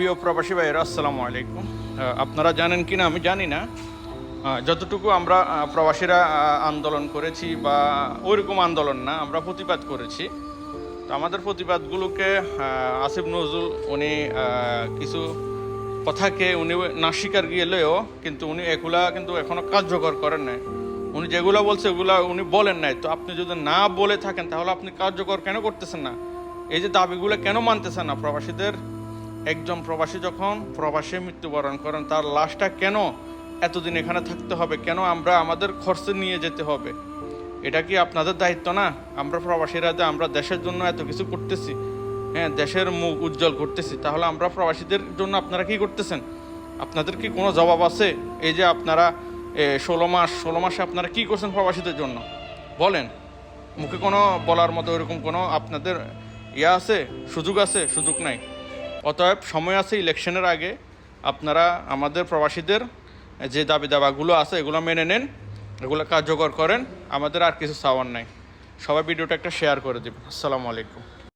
প্রিয় প্রবাসী ভাইয়েরা, আসসালামু আলাইকুম। আপনারা জানেন কি না আমি জানি না। যতটুকু আমরা প্রবাসীরা আন্দোলন করেছি বা ওইরকম আন্দোলন না, আমরা প্রতিবাদ করেছি। তো আমাদের প্রতিবাদগুলোকে আসিফ নজরুল উনি কিছু কথাকে উনি না স্বীকার গেলেও কিন্তু উনি এগুলা কিন্তু এখনও কার্যকর করেন নাই। উনি যেগুলো বলছে ওগুলা উনি বলেন নাই। তো আপনি যদি না বলে থাকেন, তাহলে আপনি কার্যকর কেন করতেছেন না? এই যে দাবিগুলো কেন মানতেছেন না প্রবাসীদের? একজন প্রবাসী যখন প্রবাসে মৃত্যুবরণ করেন, তার লাশটা কেন এতদিন এখানে থাকতে হবে? কেন আমরা আমাদের খরচে নিয়ে যেতে হবে? এটা কি আপনাদের দায়িত্ব না? আমরা প্রবাসীরা যে আমরা দেশের জন্য এত কিছু করতেছি হ্যাঁ দেশের মুখ উজ্জ্বল করতেছি, তাহলে আমরা প্রবাসীদের জন্য আপনারা কি করতেছেন? আপনাদের কি কোনো জবাব আছে? এই যে আপনারা ষোলো মাস, ষোলো মাসে আপনারা কি করছেন প্রবাসীদের জন্য? বলেন। মুখে কোনো বলার মতো এরকম কোনো আপনাদের ইয়ে আছে? সুযোগ আছে? সুযোগ নাই। অতএব সময় আছে ইলেকশনের আগে আপনারা আমাদের প্রবাসীদের যে দাবি দাবাগুলো আছে এগুলো মেনে নেন, এগুলো কার্যকর করেন। আমাদের আর কিছু চাওয়ার নাই। সবাই ভিডিওটা একটা শেয়ার করে দেবেন। আসসালামু আলাইকুম।